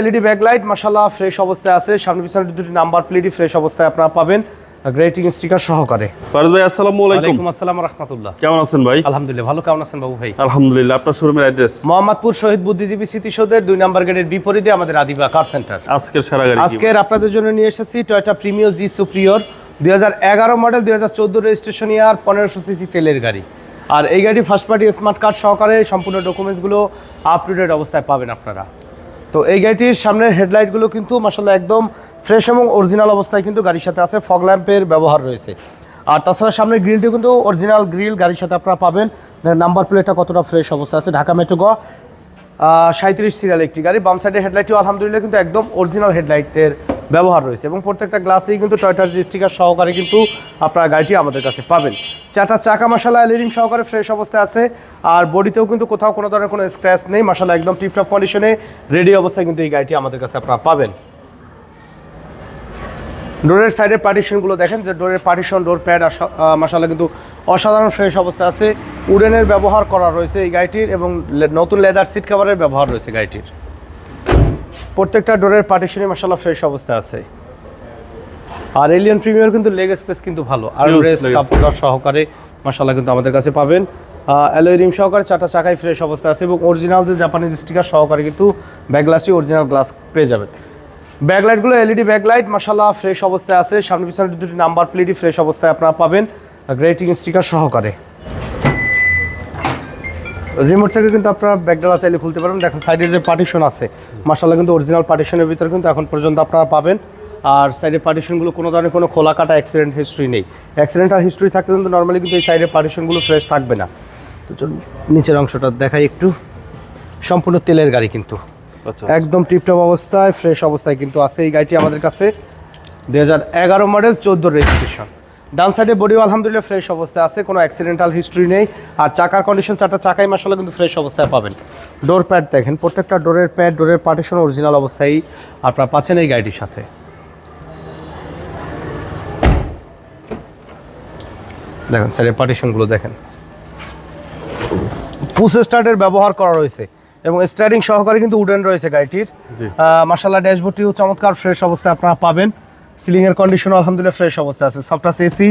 LED backlight মাশাল্লাহ fresh অবস্থায় আছে। সামনে পিছনে দুটি নাম্বার প্লেটই ফ্রেশ অবস্থায় আপনারা পাবেন। গ্রেটিং স্টিকার সহকারে। ফারুজ ভাই আসসালামু আলাইকুম। ওয়ালাইকুম আসসালাম রহমতুল্লাহ। কেমন আছেন ভাই? আলহামদুলিল্লাহ ভালো। কেমন আছেন বাবু ভাই? আলহামদুলিল্লাহ আপনার শোরুমের অ্যাড্রেস মোহাম্মদপুর শহীদ বুদ্ধিজীবী স্মৃতিসৌধের দুই নাম্বার গেটের বিপরীতে আমাদের আদিবা কার সেন্টার আজকের সারা গাড়ি? আজকের আপনাদের জন্য নিয়ে এসেছি টয়টা প্রিমিও জি সুপ্রিয়র দুই হাজার এগারো মডেল দুই হাজার চোদ্দ রেজিস্ট্রেশন ইয়ার পনেরোশো সিসি তেলের গাড়ি। আর এই গাড়ি ফার্স্ট পার্টি স্মার্ট কার্ড সহকারে সম্পূর্ণ ডকুমেন্টসগুলো আপ টু ডেট অবস্থায় পাবেন আপনারা। তো এই গাড়িটির সামনের হেডলাইটগুলো কিন্তু মাসাল্লাহ একদম ফ্রেশ এবং অরিজিনাল অবস্থায় কিন্তু গাড়ির সাথে আছে। ফগ ল্যাম্পের ব্যবহার রয়েছে। আর তাছাড়া সামনের গ্রিলটি কিন্তু অরিজিনাল গ্রিল, গাড়ির সাথে আপনারা পাবেন। নাম্বার প্লেটটা কতটা ফ্রেশ অবস্থা আছে? ঢাকা মেট্রো গ। সাঁত্রিশ সিরিয়াল একটি গাড়ি। বাম সাইডের হেডলাইটটিও আলহামদুলিল্লাহ কিন্তু একদম অরিজিনাল হেডলাইটের ব্যবহার রয়েছে এবং প্রত্যেকটা গ্লাসেই কিন্তু টয়টার স্টিকার সহকারে কিন্তু আপনারা গাড়িটি আমাদের কাছে পাবেন। চারটা চাকা মশালা এলিরিং সহকারে ফ্রেশ অবস্থায় আছে। আর বডিতেও কিন্তু কোথাও কোনো ধরনের কোনো স্ক্র্যাচ নেই। মশালা একদম টিপটপ কন্ডিশনে রেডি অবস্থায় কিন্তু এই গাড়িটি আমাদের কাছে আপনারা পাবেন। ডোরের সাইডের পার্টিশনগুলো দেখেন, যে ডোরের পার্টিশন ডোর প্যাড মশালা কিন্তু অসাধারণ ফ্রেশ অবস্থা আছে। উডেনের ব্যবহার করা রয়েছে এই গাড়িটির এবং নতুন লেদার সিট কাভারের ব্যবহার রয়েছে গাড়িটির। প্রত্যেকটা ডোরের পার্টিশনে মশালা ফ্রেশ অবস্থা আছে। আর এলিয়ন প্রিমিয়ার কিন্তু লেগ স্পেস কিন্তু ভালো। আর কাপড় সহকারে মশালা কিন্তু আমাদের কাছে পাবেন। অ্যালোয় রিম সহকারে চারটা চাকায় ফ্রেশ অবস্থা আছে এবং অরিজিনাল যে জাপানিজ স্টিকার সহকারে কিন্তু ব্যাকগ্লাসটি অরিজিনাল গ্লাস পেয়ে যাবেন। ব্যাকলাইটগুলো এলইডি ব্যাকলাইট মশালা ফ্রেশ অবস্থায় আছে। সামনে পিছনে দুটি নাম্বার প্লেটই ফ্রেশ অবস্থায় আপনারা পাবেন। গ্রেটিং স্টিকার সহকারে। রিমোট থেকে কিন্তু আপনারা ব্যাকডালা চাইলে খুলতে পারেন দেখেন সাইডের যে পার্টিশন আছে মাসাল্লাহ কিন্তু অরিজিনাল পার্টিশনের ভিতরে কিন্তু এখন পর্যন্ত আপনারা পাবেন। আর সাইডের পার্টিশনগুলো কোনো ধরনের কোনো খোলা কাটা অ্যাক্সিডেন্ট হিস্ট্রি নেই। অ্যাক্সিডেন্টাল হিস্ট্রি থাকলে কিন্তু নর্মালি কিন্তু এই সাইডের পার্টিশনগুলো ফ্রেশ থাকবে না। তো চলুন নিচের অংশটা দেখাই একটু। সম্পূর্ণ তেলের গাড়ি কিন্তু। আচ্ছা একদম টিপটপ অবস্থায় ফ্রেশ অবস্থায় কিন্তু আছে এই গাড়িটি আমাদের কাছে। হাজার এগারো মডেল চোদ্দ রেজিস্ট্রেশন ডান সাইডে বডিও আলহামদুলিল্লাহ ফ্রেশ অবস্থায় আছে কোনো অ্যাক্সিডেন্টাল হিস্ট্রি নেই। আর চাকার কন্ডিশন চারটা চাকাই মাসালা কিন্তু ফ্রেশ অবস্থায় পাবেন। ডোর প্যাড দেখেন প্রত্যেকটা ডোরের প্যাড ডোরের পার্টিশন অরিজিনাল অবস্থায় আপনারা পাচ্ছেন এই গাড়িটির সাথে। দেখেন সাইডের পার্টিশনগুলো দেখেন। পুশ স্টার্টের ব্যবহার করা রয়েছে এবং স্টার্টিং সহকারে কিন্তু উডেন রয়েছে গাড়িটির। জি। মাসাল্লাহ ড্যাশবোর্ডটিও চমৎকার ফ্রেশ অবস্থায় আপনারা পাবেন। সিলিং এর কন্ডিশন আলহামদুলিল্লাহ ফ্রেশ অবস্থায় আছে। সফটাস এসি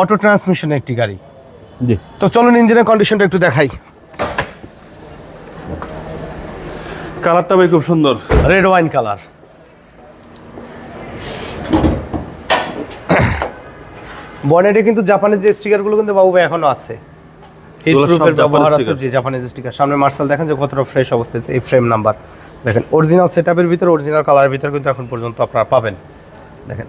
অটো ট্রান্সমিশনের একটি গাড়ি। জি। তো চলুন ইঞ্জিনের কন্ডিশনটা একটু দেখাই। কালারটা ভাই খুব সুন্দর। রেড ওয়াইন কালার বনেটে কিন্তু জাপানের যে স্টিকারগুলো কিন্তু বাবু ভাই এখনও আছে। স্টিকার সামনে মার্শাল দেখেন যে কতটা ফ্রেশ অবস্থায় এই ফ্রেম নাম্বার দেখেন অরিজিনাল সেটআপের ভিতরে অরিজিনাল কালারের ভিতরে কিন্তু এখন পর্যন্ত আপনারা পাবেন। দেখেন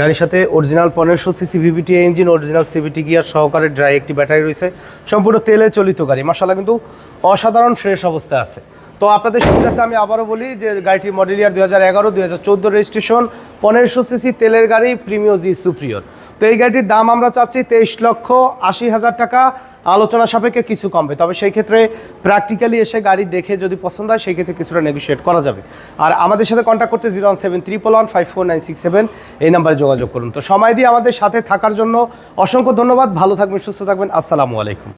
গাড়ির সাথে অরিজিনাল পনেরোশো CC VVT engine original CVT gear সহকারে ড্রাই একটি ব্যাটারি রয়েছে। সম্পূর্ণ তেলে চলিত গাড়ি। মাসালা কিন্তু অসাধারণ ফ্রেশ অবস্থায় আছে। তো আপনাদের সুবিধার্থে আমি আবারও বলি যে গাড়িটির মডেল ইয়ার দুই হাজার এগারো দুই হাজার চোদ্দ রেজিস্ট্রেশন পনেরোশো সিসি তেলের গাড়ি প্রিমিও জি সুপ্রিয়র তো এই গাড়িটির দাম আমরা চাচ্ছি তেইশ লক্ষ আশি হাজার টাকা। আলোচনা সাপেক্ষে কিছু কমবে। তবে সেই ক্ষেত্রে প্র্যাকটিক্যালি এসে গাড়ি দেখে যদি পছন্দ হয়, সেই ক্ষেত্রে কিছুটা নেগোসিয়েট করা যাবে। আর আমাদের সাথে কন্ট্যাক্ট করতে zero one seven triple one five four nine six seven এই নাম্বারে যোগাযোগ করুন। তো সময় দিয়ে আমাদের সাথে থাকার জন্য অসংখ্য ধন্যবাদ। ভালো থাকবেন, সুস্থ থাকবেন। আসসালামু আলাইকুম।